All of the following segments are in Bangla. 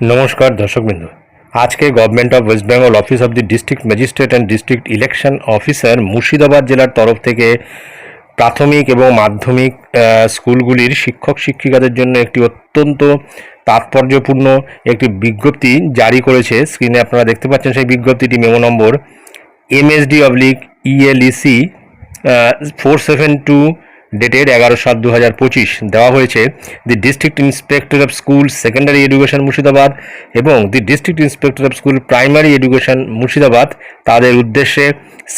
নমস্কার দর্শকবৃন্দ। আজকে government of West Bengal office of the district magistrate and district election officer Murshidabad জেলার তরফ থেকে প্রাথমিক এবং মাধ্যমিক স্কুলগুলির শিক্ষক শিক্ষিকাদের জন্য একটি অত্যন্ত তাৎপর্যপূর্ণ একটি বিজ্ঞপ্তি জারি করেছে। স্ক্রিনে আপনারা দেখতে পাচ্ছেন সেই বিজ্ঞপ্তিটি memo number MSD oblique ELEC four seven two dated এগারো সাত দু হাজার পঁচিশ দেওয়া হয়েছে the district inspector of school secondary education Murshidabad এবং the district inspector of school primary education Murshidabad. তাদের উদ্দেশ্যে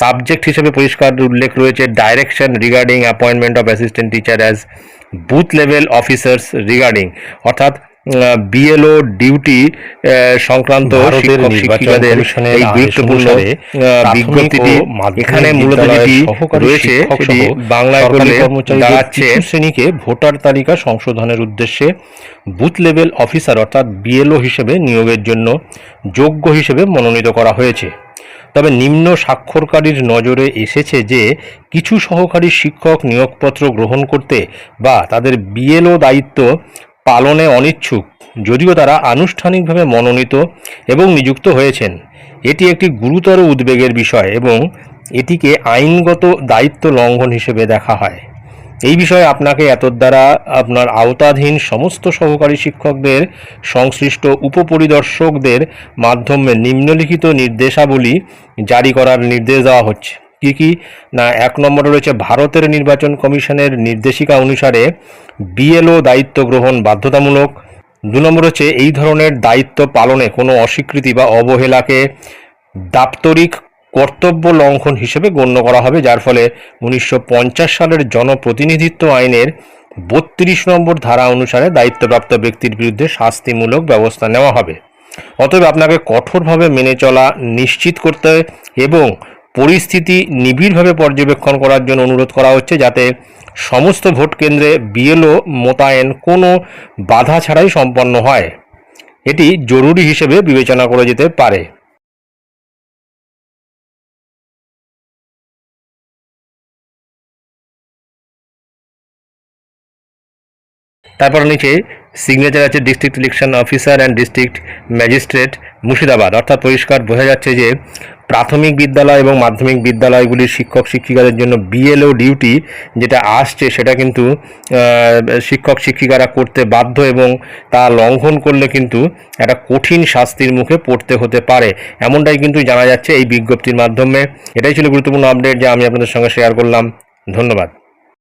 সাবজেক্ট হিসেবে পরিষ্কার উল্লেখ রয়েছে direction regarding appointment of assistant teacher as booth level officers regarding. অর্থাৎ বিএলও ডিউটি সংক্রান্ত শিক্ষক শিক্ষিকাদের এই গুরুত্বপূর্ণ বিজ্ঞপ্তিটি এখানে মূলত যেটি রয়েছে সেটি বাংলায় কর্মচারীদের দাঁড়াচ্ছে। শ্রেণীকে ভোটার তালিকা সংশোধনের উদ্দেশ্যে বুথ লেভেল অফিসার অর্থাৎ বিএলও হিসেবে নিয়োগের জন্য যোগ্য হিসেবে মনোনীত করা হয়েছে। তবে নিম্ন স্বাক্ষরকারীর নজরে এসেছে যে কিছু সহকারী শিক্ষক নিয়োগপত্র গ্রহণ করতে বা তাদের বিএলও দায়িত্ব পালনে অনিচ্ছুক, যদিও তারা আনুষ্ঠানিকভাবে মনোনীত এবং নিযুক্ত হয়েছেন। এটি একটি গুরুতর উদ্বেগের বিষয় এবং এটিকে আইনগত দায়িত্ব লঙ্ঘন হিসেবে দেখা হয়। এই বিষয়ে আপনাকে এত দ্বারা আপনার আওতাধীন সমস্ত সহকারী শিক্ষকদের, সংশ্লিষ্ট উপপরিদর্শকদের মাধ্যমে নিম্নলিখিত নির্দেশাবলী জারি করার নির্দেশ দেওয়া হচ্ছে। কি কি? না, এক নম্বরে রয়েছে ভারতের নির্বাচন কমিশনের নির্দেশিকা অনুসারে বিএলও দায়িত্ব গ্রহণ বাধ্যতামূলক। দু নম্বর হচ্ছে এই ধরনের দায়িত্ব পালনে কোনো অস্বীকৃতি বা অবহেলাকে দাপ্তরিক কর্তব্য লঙ্ঘন হিসেবে গণ্য করা হবে, যার ফলে উনিশশো পঞ্চাশ সালের জনপ্রতিনিধিত্ব আইনের বত্রিশ নম্বর ধারা অনুসারে দায়িত্বপ্রাপ্ত ব্যক্তির বিরুদ্ধে শাস্তিমূলক ব্যবস্থা নেওয়া হবে। অতএব আপনাকে কঠোরভাবে মেনে চলা নিশ্চিত করতে এবং পরিস্থিতি নিবিড়ভাবে পর্যবেক্ষণ করার জন্য অনুরোধ করা হচ্ছে যাতে সমস্ত ভোট কেন্দ্রে বিএলও মোতায়েন কোনো বাধা ছাড়াই সম্পন্ন হয়। এটি জরুরি হিসেবে বিবেচনা করা যেতে পারে। তারপর নিচে সিগনেচার আছে district election officer and district magistrate Murshidabad. অর্থাৎ পরিষ্কার বোঝা যাচ্ছে যে প্রাথমিক বিদ্যালয় এবং মাধ্যমিক বিদ্যালয়গুলির শিক্ষক শিক্ষিকাদের জন্য বিএলও ডিউটি যেটা আসছে সেটা কিন্তু শিক্ষক শিক্ষিকারা করতে বাধ্য এবং তা লঙ্ঘন করলে কিন্তু একটা কঠিন শাস্তির মুখে পড়তে হতে পারে। এমনটাই কিন্তু জানা যাচ্ছে এই বিজ্ঞপ্তির মাধ্যমে। এটাই ছিল গুরুত্বপূর্ণ আপডেট যা আমি আপনাদের সঙ্গে শেয়ার করলাম। ধন্যবাদ।